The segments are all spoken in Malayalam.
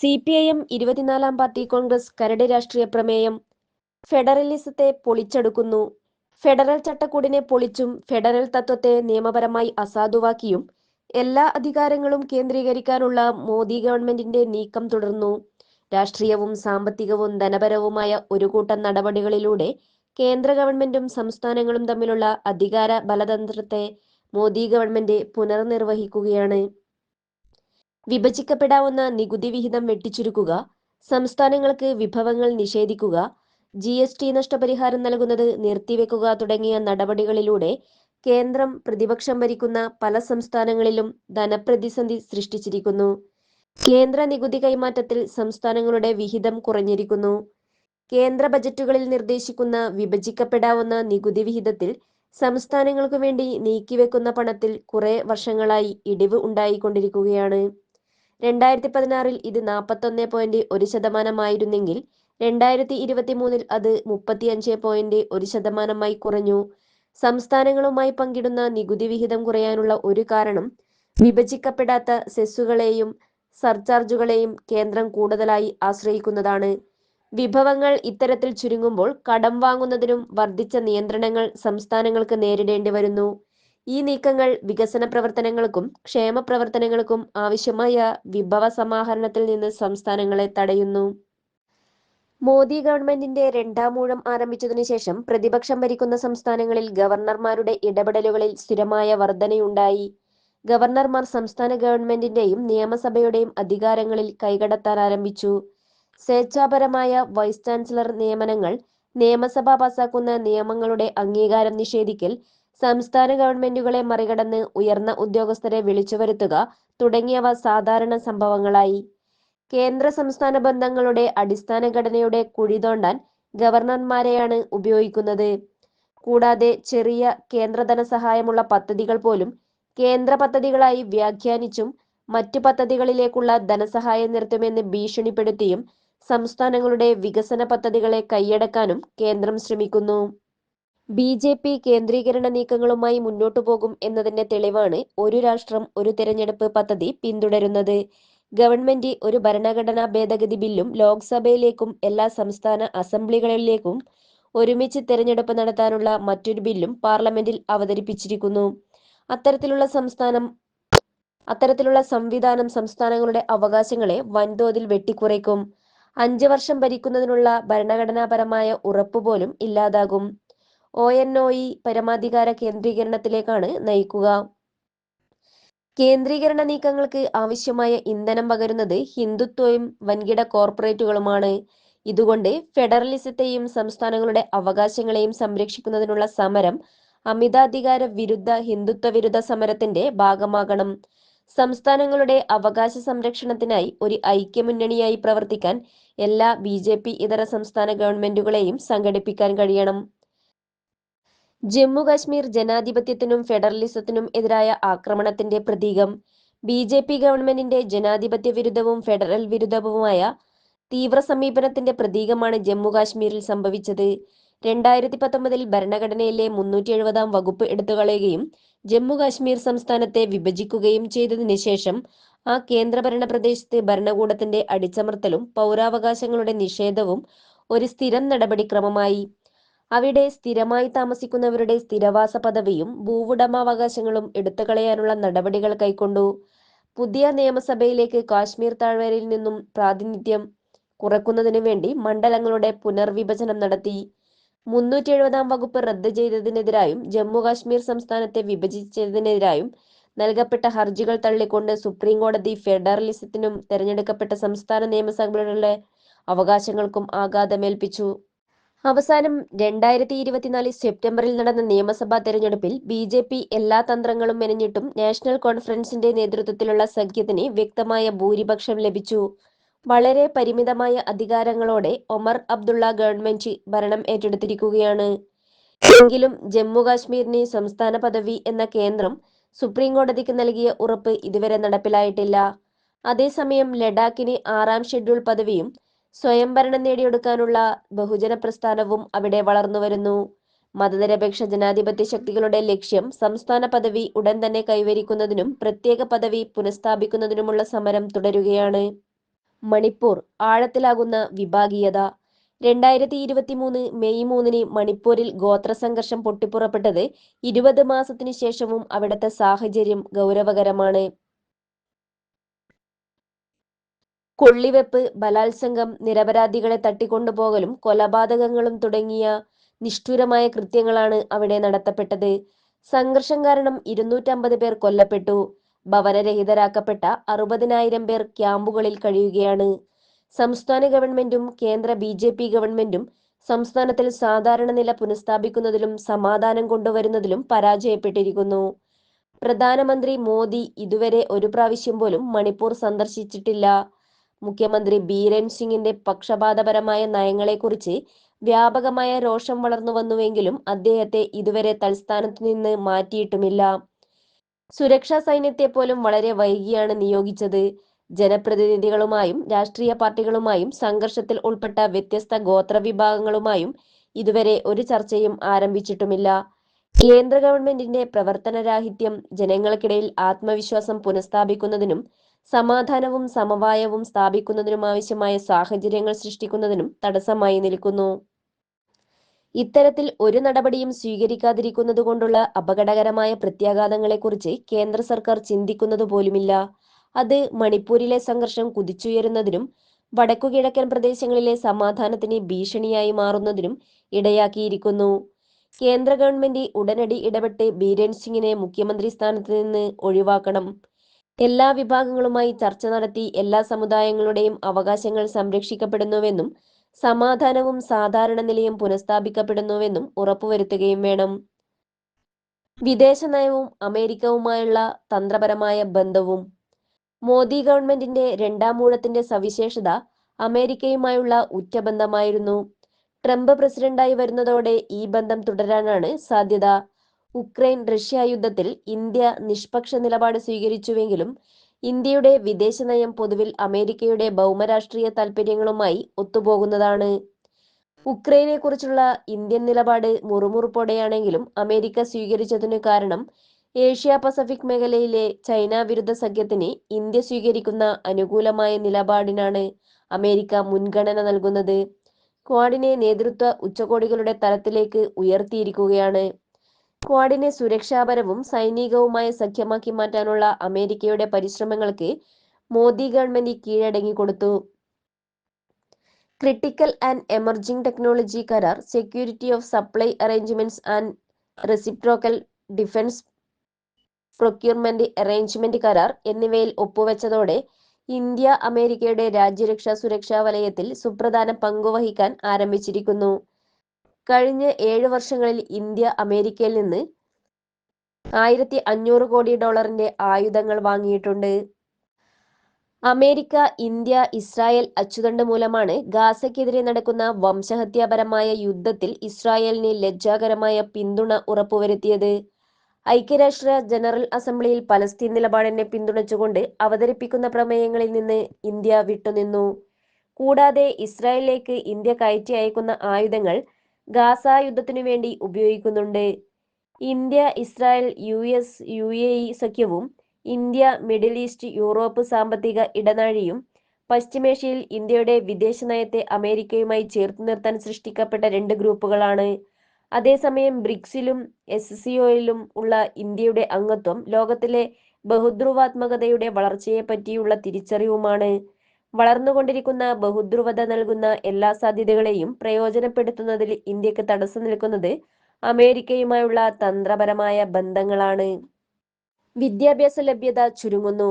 സി പി ഐ എം ഇരുപത്തിനാലാം പാർട്ടി കോൺഗ്രസ് കരട് രാഷ്ട്രീയ പ്രമേയം ഫെഡറലിസത്തെ പൊളിച്ചെടുക്കുന്നു. ഫെഡറൽ ചട്ടക്കൂടിനെ പൊളിച്ചും ഫെഡറൽ തത്വത്തെ നിയമപരമായി അസാധുവാക്കിയും എല്ലാ അധികാരങ്ങളും കേന്ദ്രീകരിക്കാനുള്ള മോദി ഗവൺമെന്റിന്റെ നീക്കം തുടർന്നു. രാഷ്ട്രീയവും സാമ്പത്തികവും ധനപരവുമായ ഒരു കൂട്ടം നടപടികളിലൂടെ കേന്ദ്ര ഗവൺമെന്റും സംസ്ഥാനങ്ങളും തമ്മിലുള്ള അധികാര ബലതന്ത്രത്തെ മോദി ഗവൺമെന്റ് പുനർനിർവഹിക്കുകയാണ്. വിഭജിക്കപ്പെടാവുന്ന നികുതി വിഹിതം വെട്ടിച്ചുരുക്കുക സംസ്ഥാനങ്ങൾക്ക് വിഭവങ്ങൾ നിഷേധിക്കുക ജി എസ് ടി നഷ്ടപരിഹാരം നൽകുന്നത് നിർത്തിവെക്കുക തുടങ്ങിയ നടപടികളിലൂടെ കേന്ദ്രം പ്രതിപക്ഷം ഭരിക്കുന്ന പല സംസ്ഥാനങ്ങളിലും ധനപ്രതിസന്ധി സൃഷ്ടിച്ചിരിക്കുന്നു. കേന്ദ്ര നികുതി കൈമാറ്റത്തിൽ സംസ്ഥാനങ്ങളുടെ വിഹിതം കുറഞ്ഞിരിക്കുന്നു. കേന്ദ്ര ബജറ്റുകളിൽ നിർദ്ദേശിക്കുന്ന വിഭജിക്കപ്പെടാവുന്ന നികുതി വിഹിതത്തിൽ സംസ്ഥാനങ്ങൾക്കു വേണ്ടി നീക്കിവെക്കുന്ന പണത്തിൽ കുറെ വർഷങ്ങളായി ഇടിവ് ഉണ്ടായിക്കൊണ്ടിരിക്കുകയാണ്. രണ്ടായിരത്തി പതിനാറിൽ ഇത് നാൽപ്പത്തൊന്ന് പോയിന്റ് ഒരു ശതമാനമായിരുന്നെങ്കിൽ രണ്ടായിരത്തി ഇരുപത്തി മൂന്നിൽ അത് മുപ്പത്തിയഞ്ച് പോയിന്റ് ഒരു ശതമാനമായി കുറഞ്ഞു. സംസ്ഥാനങ്ങളുമായി പങ്കിടുന്ന നികുതി വിഹിതം കുറയാനുള്ള ഒരു കാരണം വിഭജിക്കപ്പെടാത്ത സെസ്സുകളെയും സർചാർജുകളെയും കേന്ദ്രം കൂടുതലായി ആശ്രയിക്കുന്നതാണ്. വിഭവങ്ങൾ ഇത്തരത്തിൽ ചുരുങ്ങുമ്പോൾ കടം വാങ്ങുന്നതിനും വർദ്ധിച്ച നിയന്ത്രണങ്ങൾ സംസ്ഥാനങ്ങൾക്ക് നേരിടേണ്ടി വരുന്നു. ഈ നീക്കങ്ങൾ വികസന പ്രവർത്തനങ്ങൾക്കും ക്ഷേമ പ്രവർത്തനങ്ങൾക്കും ആവശ്യമായ വിഭവ സമാഹരണത്തിൽ നിന്ന് സംസ്ഥാനങ്ങളെ തടയുന്നു. മോദി ഗവൺമെന്റിന്റെ രണ്ടാം ഊഴം ആരംഭിച്ചതിനു ശേഷം പ്രതിപക്ഷം ഭരിക്കുന്ന സംസ്ഥാനങ്ങളിൽ ഗവർണർമാരുടെ ഇടപെടലുകളിൽ സ്ഥിരമായ വർധനയുണ്ടായി. ഗവർണർമാർ സംസ്ഥാന ഗവൺമെന്റിന്റെയും നിയമസഭയുടെയും അധികാരങ്ങളിൽ കൈകടത്താൻ ആരംഭിച്ചു. സ്വേച്ഛാപരമായ വൈസ് ചാൻസലർ നിയമനങ്ങൾ നിയമസഭ പാസാക്കുന്ന നിയമങ്ങളുടെ അംഗീകാരം നിഷേധിക്കൽ സംസ്ഥാന ഗവൺമെന്റുകളെ മറികടന്ന് ഉയർന്ന ഉദ്യോഗസ്ഥരെ വിളിച്ചുവരുത്തുക തുടങ്ങിയവ സാധാരണ സംഭവങ്ങളായി. കേന്ദ്ര സംസ്ഥാന ബന്ധങ്ങളുടെ അടിസ്ഥാന ഘടനയുടെ കുഴി ഗവർണർമാരെയാണ് ഉപയോഗിക്കുന്നത്. കൂടാതെ ചെറിയ കേന്ദ്ര ധനസഹായമുള്ള പദ്ധതികൾ പോലും കേന്ദ്ര പദ്ധതികളായി വ്യാഖ്യാനിച്ചും മറ്റു പദ്ധതികളിലേക്കുള്ള ധനസഹായം നിർത്തുമെന്ന് ഭീഷണിപ്പെടുത്തിയും സംസ്ഥാനങ്ങളുടെ വികസന പദ്ധതികളെ കൈയടക്കാനും കേന്ദ്രം ശ്രമിക്കുന്നു. ബി ജെ പി കേന്ദ്രീകരണ നീക്കങ്ങളുമായി മുന്നോട്ടു പോകും എന്നതിന്റെ തെളിവാണ് ഒരു രാഷ്ട്രം ഒരു തെരഞ്ഞെടുപ്പ് പദ്ധതി പിന്തുടരുന്നത്. ഗവൺമെന്റ് ഒരു ഭരണഘടനാ ഭേദഗതി ബില്ലും ലോക്സഭയിലേക്കും എല്ലാ സംസ്ഥാന അസംബ്ലികളിലേക്കും ഒരുമിച്ച് തെരഞ്ഞെടുപ്പ് നടത്താനുള്ള മറ്റൊരു ബില്ലും പാർലമെന്റിൽ അവതരിപ്പിച്ചിരിക്കുന്നു. അത്തരത്തിലുള്ള സംസ്ഥാനം അത്തരത്തിലുള്ള സംവിധാനം സംസ്ഥാനങ്ങളുടെ അവകാശങ്ങളെ വൻതോതിൽ വെട്ടിക്കുറയ്ക്കും. അഞ്ചു വർഷം ഭരിക്കുന്നതിനുള്ള ഭരണഘടനാപരമായ ഉറപ്പുപോലും ഇല്ലാതാകും. ഒ എൻ ഒ ഇ പരമാധികാര കേന്ദ്രീകരണത്തിലേക്കാണ് നയിക്കുക. കേന്ദ്രീകരണ നീക്കങ്ങൾക്ക് ആവശ്യമായ ഇന്ധനം പകരുന്നത് ഹിന്ദുത്വവും വൻകിട കോർപ്പറേറ്റുകളുമാണ്. ഇതുകൊണ്ട് ഫെഡറലിസത്തെയും സംസ്ഥാനങ്ങളുടെ അവകാശങ്ങളെയും സംരക്ഷിക്കുന്നതിനുള്ള സമരം അമിതാധികാര വിരുദ്ധ ഹിന്ദുത്വ വിരുദ്ധ സമരത്തിന്റെ ഭാഗമാകണം. സംസ്ഥാനങ്ങളുടെ അവകാശ സംരക്ഷണത്തിനായി ഒരു ഐക്യമുന്നണിയായി പ്രവർത്തിക്കാൻ എല്ലാ ബി ജെ പി ഇതര സംസ്ഥാന ഗവൺമെന്റുകളെയും സംഘടിപ്പിക്കാൻ കഴിയണം. ജമ്മു കാശ്മീർ ജനാധിപത്യത്തിനും ഫെഡറലിസത്തിനും എതിരായ ആക്രമണത്തിന്റെ പ്രതീകം ബി ജെ പി ഗവൺമെന്റിന്റെ ജനാധിപത്യ വിരുദ്ധവും ഫെഡറൽ വിരുദ്ധവുമായ തീവ്ര സമീപനത്തിന്റെ പ്രതീകമാണ് ജമ്മു കാശ്മീരിൽ സംഭവിച്ചത്. രണ്ടായിരത്തി പത്തൊമ്പതിൽ ഭരണഘടനയിലെ മുന്നൂറ്റി എഴുപതാം വകുപ്പ് എടുത്തുകളയുകയും ജമ്മു കാശ്മീർ സംസ്ഥാനത്തെ വിഭജിക്കുകയും ചെയ്തതിനു ശേഷം ആ കേന്ദ്രഭരണ പ്രദേശത്ത് ഭരണകൂടത്തിന്റെ അടിച്ചമർത്തലും പൗരാവകാശങ്ങളുടെ നിഷേധവും ഒരു സ്ഥിരം നടപടിക്രമമായി. അവിടെ സ്ഥിരമായി താമസിക്കുന്നവരുടെ സ്ഥിരവാസ പദവിയും ഭൂവുടമാവകാശങ്ങളും എടുത്തുകളയാനുള്ള നടപടികൾ കൈക്കൊണ്ടു. പുതിയ നിയമസഭയിലേക്ക് കാശ്മീർ താഴ്വരയിൽ നിന്നും പ്രാതിനിധ്യം കുറക്കുന്നതിനു വേണ്ടി മണ്ഡലങ്ങളുടെ പുനർവിഭജനം നടത്തി. മുന്നൂറ്റി എഴുപതാം വകുപ്പ് റദ്ദ് ചെയ്തതിനെതിരായും ജമ്മു കാശ്മീർ സംസ്ഥാനത്തെ വിഭജിച്ചതിനെതിരായും നൽകപ്പെട്ട ഹർജികൾ തള്ളിക്കൊണ്ട് സുപ്രീം കോടതി ഫെഡറലിസത്തിനും തെരഞ്ഞെടുക്കപ്പെട്ട സംസ്ഥാന നിയമസഭകളുടെ അവകാശങ്ങൾക്കും ആഘാതമേൽപ്പിച്ചു. അവസാനം രണ്ടായിരത്തി ഇരുപത്തിനാല് സെപ്റ്റംബറിൽ നടന്ന നിയമസഭാ തെരഞ്ഞെടുപ്പിൽ ബി ജെ പി എല്ലാ തന്ത്രങ്ങളും മെനഞ്ഞിട്ടും നാഷണൽ കോൺഫറൻസിന്റെ നേതൃത്വത്തിലുള്ള സഖ്യത്തിന് വ്യക്തമായ ഭൂരിപക്ഷം ലഭിച്ചു. വളരെ പരിമിതമായ അധികാരങ്ങളോടെ ഒമർ അബ്ദുള്ള ഗവൺമെന്റ് ഭരണം ഏറ്റെടുത്തിരിക്കുകയാണ്. എങ്കിലും ജമ്മു കാശ്മീരിന് സംസ്ഥാന പദവി എന്ന കേന്ദ്രം സുപ്രീം കോടതിക്ക് നൽകിയ ഉറപ്പ് ഇതുവരെ നടപ്പിലായിട്ടില്ല. അതേസമയം ലഡാക്കിന് ആറാം ഷെഡ്യൂൾ പദവിയും സ്വയംഭരണം നേടിയെടുക്കാനുള്ള ബഹുജന പ്രസ്ഥാനവും അവിടെ വളർന്നുവരുന്നു മതനിരപേക്ഷ ജനാധിപത്യ ശക്തികളുടെ ലക്ഷ്യം സംസ്ഥാന പദവി ഉടൻ തന്നെ കൈവരിക്കുന്നതിനും പ്രത്യേക പദവി പുനഃസ്ഥാപിക്കുന്നതിനുമുള്ള സമരം തുടരുകയാണ്. മണിപ്പൂർ ആഴത്തിലാകുന്ന വിഭാഗീയത. രണ്ടായിരത്തി ഇരുപത്തി മൂന്ന് മെയ് മൂന്നിന് മണിപ്പൂരിൽ ഗോത്ര സംഘർഷം പൊട്ടിപ്പുറപ്പെട്ടത് ഇരുപത് മാസത്തിനു ശേഷവും അവിടുത്തെ സാഹചര്യം ഗൗരവകരമാണ്. കൊള്ളിവെപ്പ് ബലാത്സംഗം നിരപരാധികളെ തട്ടിക്കൊണ്ടുപോകലും കൊലപാതകങ്ങളും തുടങ്ങിയ നിഷ്ഠുരമായ കൃത്യങ്ങളാണ് അവിടെ നടത്തപ്പെട്ടത്. സംഘർഷം കാരണം ഇരുന്നൂറ്റമ്പത് പേർ കൊല്ലപ്പെട്ടു. ഭവനരഹിതരാക്കപ്പെട്ട അറുപതിനായിരം പേർ ക്യാമ്പുകളിൽ കഴിയുകയാണ്. സംസ്ഥാന ഗവൺമെന്റും കേന്ദ്ര ബി ജെ പി ഗവൺമെന്റും സംസ്ഥാനത്തിൽ സാധാരണ നില പുനഃസ്ഥാപിക്കുന്നതിലും സമാധാനം കൊണ്ടുവരുന്നതിലും പരാജയപ്പെട്ടിരിക്കുന്നു. പ്രധാനമന്ത്രി മോദി ഇതുവരെ ഒരു പ്രാവശ്യം പോലും മണിപ്പൂർ സന്ദർശിച്ചിട്ടില്ല. മുഖ്യമന്ത്രി ബീരൻ സിംഗിന്റെ പക്ഷപാതപരമായ നയങ്ങളെക്കുറിച്ച് വ്യാപകമായ രോഷം വളർന്നു വന്നുവെങ്കിലും അദ്ദേഹത്തെ ഇതുവരെ തൽസ്ഥാനത്തു നിന്ന് മാറ്റിയിട്ടുമില്ല. സുരക്ഷാ സൈന്യത്തെ പോലും വളരെ വൈകിയാണ് നിയോഗിച്ചത്. ജനപ്രതിനിധികളുമായും രാഷ്ട്രീയ പാർട്ടികളുമായും സംഘർഷത്തിൽ ഉൾപ്പെട്ട വ്യത്യസ്ത ഗോത്ര വിഭാഗങ്ങളുമായും ഇതുവരെ ഒരു ചർച്ചയും ആരംഭിച്ചിട്ടുമില്ല. കേന്ദ്ര ഗവൺമെന്റിന്റെ പ്രവർത്തനരാഹിത്യം ജനങ്ങൾക്കിടയിൽ ആത്മവിശ്വാസം പുനഃസ്ഥാപിക്കുന്നതിനും സമാധാനവും സമവായവും സ്ഥാപിക്കുന്നതിനും ആവശ്യമായ സാഹചര്യങ്ങൾ സൃഷ്ടിക്കുന്നതിനും തടസ്സമായി നിൽക്കുന്നു. ഇത്തരത്തിൽ ഒരു നടപടിയും സ്വീകരിക്കാതിരിക്കുന്നതുകൊണ്ടുള്ള അപകടകരമായ പ്രത്യാഘാതങ്ങളെക്കുറിച്ച് കേന്ദ്ര സർക്കാർ ചിന്തിക്കുന്നത് പോലുമില്ല. അത് മണിപ്പൂരിലെ സംഘർഷം കുതിച്ചുയരുന്നതിനും വടക്കുകിഴക്കൻ പ്രദേശങ്ങളിലെ സമാധാനത്തിന് ഭീഷണിയായി മാറുന്നതിനും ഇടയാക്കിയിരിക്കുന്നു. കേന്ദ്ര ഗവൺമെന്റ് ഉടനടി ഇടപെട്ട് ബീരൻ സിംഗിനെ മുഖ്യമന്ത്രി സ്ഥാനത്ത് നിന്ന് ഒഴിവാക്കണം. എല്ലാ വിഭാഗങ്ങളുമായി ചർച്ച നടത്തി എല്ലാ സമുദായങ്ങളുടെയും അവകാശങ്ങൾ സംരക്ഷിക്കപ്പെടുന്നുവെന്നും സമാധാനവും സാധാരണ നിലയും പുനഃസ്ഥാപിക്കപ്പെടുന്നുവെന്നും ഉറപ്പുവരുത്തുകയും വേണം. വിദേശ നയവും അമേരിക്കവുമായുള്ള തന്ത്രപരമായ ബന്ധവും മോദി ഗവൺമെന്റിന്റെ രണ്ടാം മൂഴത്തിന്റെ സവിശേഷത അമേരിക്കയുമായുള്ള ഉറ്റബന്ധമായിരുന്നു. ട്രംപ് പ്രസിഡന്റായി വരുന്നതോടെ ഈ ബന്ധം തുടരാനാണ് സാധ്യത. ഉക്രൈൻ റഷ്യ യുദ്ധത്തിൽ ഇന്ത്യ നിഷ്പക്ഷ നിലപാട് സ്വീകരിച്ചുവെങ്കിലും ഇന്ത്യയുടെ വിദേശ നയം പൊതുവിൽ അമേരിക്കയുടെ ഭൗമരാഷ്ട്രീയ താൽപര്യങ്ങളുമായി ഒത്തുപോകുന്നതാണ്. ഉക്രൈനെ കുറിച്ചുള്ള ഇന്ത്യൻ നിലപാട് മുറുമുറുപ്പോടെയാണെങ്കിലും അമേരിക്ക സ്വീകരിച്ചതിനു കാരണം ഏഷ്യ പസഫിക് മേഖലയിലെ ചൈന വിരുദ്ധ സഖ്യത്തിന് ഇന്ത്യ സ്വീകരിക്കുന്ന അനുകൂലമായ നിലപാടിനാണ് അമേരിക്ക മുൻഗണന നൽകുന്നത്. ക്വാഡിനെ നേതൃത്വ ഉച്ചകോടികളുടെ തലത്തിലേക്ക് ഉയർത്തിയിരിക്കുകയാണ്. ക്വാഡിനെ സുരക്ഷാപരവും സൈനികവുമായ സഖ്യമാക്കി മാറ്റാനുള്ള അമേരിക്കയുടെ പരിശ്രമങ്ങൾക്ക് മോദി ഗവൺമെന്റ് കീഴടങ്ങി കൊടുത്തു. ക്രിട്ടിക്കൽ ആൻഡ് എമർജിംഗ് ടെക്നോളജി കരാർ security of supply arrangements and reciprocal defence procurement arrangement കരാർ എന്നിവയിൽ ഒപ്പുവെച്ചതോടെ ഇന്ത്യ അമേരിക്കയുടെ രാജ്യരക്ഷാ സുരക്ഷാ വലയത്തിൽ സുപ്രധാന പങ്കുവഹിക്കാൻ ആരംഭിച്ചിരിക്കുന്നു. കഴിഞ്ഞ ഏഴ് വർഷങ്ങളിൽ ഇന്ത്യ അമേരിക്കയിൽ നിന്ന് ആയിരത്തി അഞ്ഞൂറ് കോടി ഡോളറിന്റെ ആയുധങ്ങൾ വാങ്ങിയിട്ടുണ്ട്. അമേരിക്ക ഇന്ത്യ ഇസ്രായേൽ അച്ചുതണ്ട് മൂലമാണ് ഗാസയ്ക്കെതിരെ നടക്കുന്ന വംശഹത്യാപരമായ യുദ്ധത്തിൽ ഇസ്രായേലിന് ലജ്ജാകരമായ പിന്തുണ ഉറപ്പുവരുത്തിയത്. ഐക്യരാഷ്ട്ര ജനറൽ അസംബ്ലിയിൽ പലസ്തീൻ നിലപാടിനെ പിന്തുണച്ചുകൊണ്ട് അവതരിപ്പിക്കുന്ന പ്രമേയങ്ങളിൽ നിന്ന് ഇന്ത്യ വിട്ടുനിന്നു. കൂടാതെ ഇസ്രായേലിലേക്ക് ഇന്ത്യ കയറ്റി അയക്കുന്ന ആയുധങ്ങൾ ഗാസ യുദ്ധത്തിനു വേണ്ടി ഉപയോഗിക്കുന്നുണ്ട്. India Israel U S U A E സഖ്യവും ഇന്ത്യ മിഡിൽ ഈസ്റ്റ് യൂറോപ്പ് സാമ്പത്തിക ഇടനാഴിയും പശ്ചിമേഷ്യയിൽ ഇന്ത്യയുടെ വിദേശ നയത്തെ അമേരിക്കയുമായി ചേർത്ത് നിർത്താൻ സൃഷ്ടിക്കപ്പെട്ട രണ്ട് ഗ്രൂപ്പുകളാണ്. അതേസമയം ബ്രിക്സിലും എസ് സിഒയിലും ഉള്ള ഇന്ത്യയുടെ അംഗത്വം ലോകത്തിലെ ബഹുദ്രുവാത്മകതയുടെ വളർച്ചയെ പറ്റിയുള്ള തിരിച്ചറിവുമാണ്. വളർന്നുകൊണ്ടിരിക്കുന്ന ബഹുധ്രുവത നൽകുന്ന എല്ലാ സാധ്യതകളെയും പ്രയോജനപ്പെടുത്തുന്നതിൽ ഇന്ത്യയ്ക്ക് തടസ്സം നിൽക്കുന്നത് അമേരിക്കയുമായുള്ള തന്ത്രപരമായ ബന്ധങ്ങളാണ്. വിദ്യാഭ്യാസ ലഭ്യത ചുരുങ്ങുന്നു.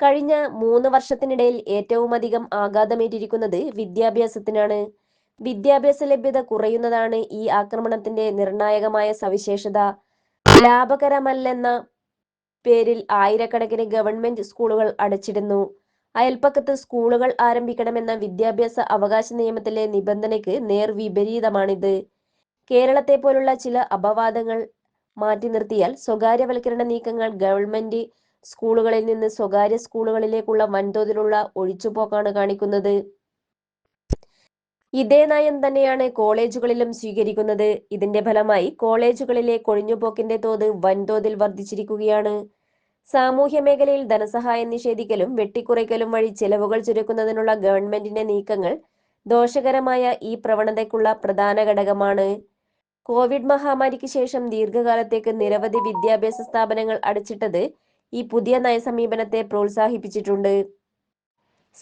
കഴിഞ്ഞ മൂന്ന് വർഷത്തിനിടയിൽ ഏറ്റവും അധികം ആഘാതമേറ്റിരിക്കുന്നത് വിദ്യാഭ്യാസത്തിനാണ്. വിദ്യാഭ്യാസ ലഭ്യത കുറയുന്നതാണ് ഈ ആക്രമണത്തിന്റെ നിർണായകമായ സവിശേഷത. ലാഭകരമല്ലെന്ന പേരിൽ ആയിരക്കണക്കിന് ഗവൺമെന്റ് സ്കൂളുകൾ അടച്ചിടുന്നു. അയൽപ്പക്കത്ത് സ്കൂളുകൾ ആരംഭിക്കണമെന്ന വിദ്യാഭ്യാസ അവകാശ നിയമത്തിലെ നിബന്ധനയ്ക്ക് നേർ വിപരീതമാണിത്. കേരളത്തെ പോലുള്ള ചില അപവാദങ്ങൾ മാറ്റി നിർത്തിയാൽ സ്വകാര്യവൽക്കരണ നീക്കങ്ങൾ ഗവൺമെന്റ് സ്കൂളുകളിൽ നിന്ന് സ്വകാര്യ സ്കൂളുകളിലേക്കുള്ള വൻതോതിലുള്ള ഒഴിച്ചുപോക്കാണ് കാണിക്കുന്നത്. ഇതേ നയം തന്നെയാണ് കോളേജുകളിലും സ്വീകരിക്കുന്നത്. ഇതിന്റെ ഫലമായി കോളേജുകളിലെ കൊഴിഞ്ഞുപോക്കിന്റെ തോത് വൻതോതിൽ വർദ്ധിച്ചിരിക്കുകയാണ്. സാമൂഹ്യ മേഖലയിൽ ധനസഹായം നിഷേധിക്കലും വെട്ടിക്കുറയ്ക്കലും വഴി ചെലവുകൾ ചുരുക്കുന്നതിനുള്ള ഗവൺമെന്റിന്റെ നീക്കങ്ങൾ ദോഷകരമായ ഈ പ്രവണതയ്ക്കുള്ള പ്രധാന ഘടകമാണ്. കോവിഡ് മഹാമാരിക്ക് ശേഷം ദീർഘകാലത്തേക്ക് നിരവധി വിദ്യാഭ്യാസ സ്ഥാപനങ്ങൾ അടച്ചിട്ടത് ഈ പുതിയ നയസമീപനത്തെ പ്രോത്സാഹിപ്പിച്ചിട്ടുണ്ട്.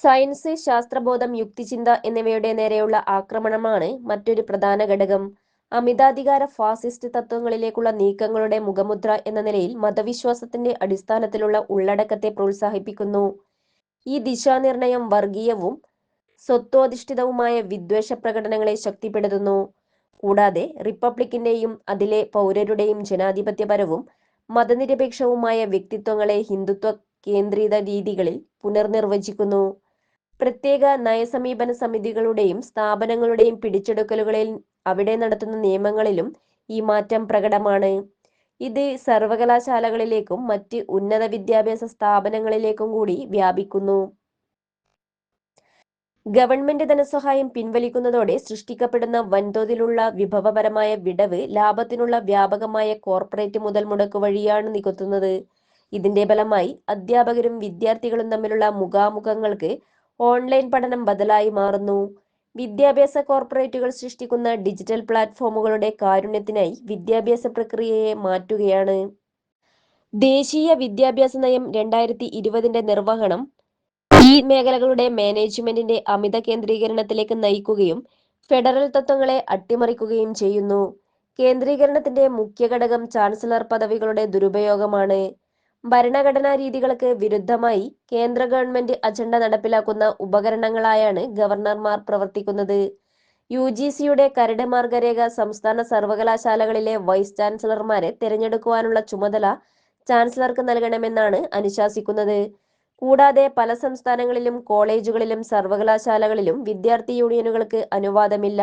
സയൻസ് ശാസ്ത്രബോധം യുക്തിചിന്ത എന്നിവയുടെ നേരെയുള്ള ആക്രമണമാണ് മറ്റൊരു പ്രധാന ഘടകം. അമിതാധികാര ഫാസിസ്റ്റ് തത്വങ്ങളിലേക്കുള്ള നീക്കങ്ങളുടെ മുഖമുദ്ര എന്ന നിലയിൽ മതവിശ്വാസത്തിന്റെ അടിസ്ഥാനത്തിലുള്ള ഉള്ളടക്കത്തെ പ്രോത്സാഹിപ്പിക്കുന്നു. ഈ ദിശാനിർണയം വർഗീയവും സ്വത്വാധിഷ്ഠിതവുമായ വിദ്വേഷ പ്രകടനങ്ങളെ ശക്തിപ്പെടുത്തുന്നു. കൂടാതെ റിപ്പബ്ലിക്കിന്റെയും അതിലെ പൗരരുടെയും ജനാധിപത്യപരവും മതനിരപേക്ഷവുമായ വ്യക്തിത്വങ്ങളെ ഹിന്ദുത്വ കേന്ദ്രീത രീതികളിൽ പുനർനിർവചിക്കുന്നു. പ്രത്യേക നയസമീപന സമിതികളുടെയും സ്ഥാപനങ്ങളുടെയും പിടിച്ചെടുക്കലുകളിൽ അവിടെ നടത്തുന്ന നിയമങ്ങളിലും ഈ മാറ്റം പ്രകടമാണ്. ഇത് സർവകലാശാലകളിലേക്കും മറ്റ് ഉന്നത വിദ്യാഭ്യാസ സ്ഥാപനങ്ങളിലേക്കും കൂടി വ്യാപിക്കുന്നു. ഗവൺമെന്റ് ധനസഹായം പിൻവലിക്കുന്നതോടെ സൃഷ്ടിക്കപ്പെടുന്ന വൻതോതിലുള്ള വിഭവപരമായ വിടവ് ലാഭത്തിനുള്ള വ്യാപകമായ കോർപ്പറേറ്റ് മുതൽ മുടക്ക് വഴിയാണ് നികത്തുന്നത്. ഇതിന്റെ ഫലമായി അധ്യാപകരും വിദ്യാർത്ഥികളും തമ്മിലുള്ള മുഖാമുഖങ്ങൾക്ക് ഓൺലൈൻ പഠനം ബദലായി മാറുന്നു. വിദ്യാഭ്യാസ കോർപ്പറേറ്റുകൾ സൃഷ്ടിക്കുന്ന ഡിജിറ്റൽ പ്ലാറ്റ്ഫോമുകളുടെ കാരുണ്യത്തിനായി വിദ്യാഭ്യാസ പ്രക്രിയയെ മാറ്റുകയാണ്. ദേശീയ വിദ്യാഭ്യാസ നയം രണ്ടായിരത്തി ഇരുപതിന്റെ നിർവഹണം ഈ മേഖലകളുടെ മാനേജ്മെന്റിന്റെ അമിത കേന്ദ്രീകരണത്തിലേക്ക് നയിക്കുകയും ഫെഡറൽ തത്വങ്ങളെ അട്ടിമറിക്കുകയും ചെയ്യുന്നു. കേന്ദ്രീകരണത്തിന്റെ മുഖ്യ ഘടകം ചാൻസലർ പദവികളുടെ ദുരുപയോഗമാണ്. ഭരണഘടനാ രീതികൾക്ക് വിരുദ്ധമായി കേന്ദ്ര ഗവൺമെന്റ് അജണ്ട നടപ്പിലാക്കുന്ന ഉപകരണങ്ങളായാണ് ഗവർണർമാർ പ്രവർത്തിക്കുന്നത്. യു ജി സിയുടെ കരട് മാർഗരേഖ സംസ്ഥാന സർവകലാശാലകളിലെ വൈസ് ചാൻസലർമാരെ തിരഞ്ഞെടുക്കുവാനുള്ള ചുമതല ചാൻസലർക്ക് നൽകണമെന്നാണ് അനുശാസിക്കുന്നത്. കൂടാതെ പല സംസ്ഥാനങ്ങളിലും കോളേജുകളിലും സർവകലാശാലകളിലും വിദ്യാർത്ഥി യൂണിയനുകൾക്ക് അനുവാദമില്ല.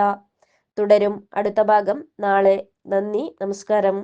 തുടരും. അടുത്ത ഭാഗം നാളെ. നന്ദി. നമസ്കാരം.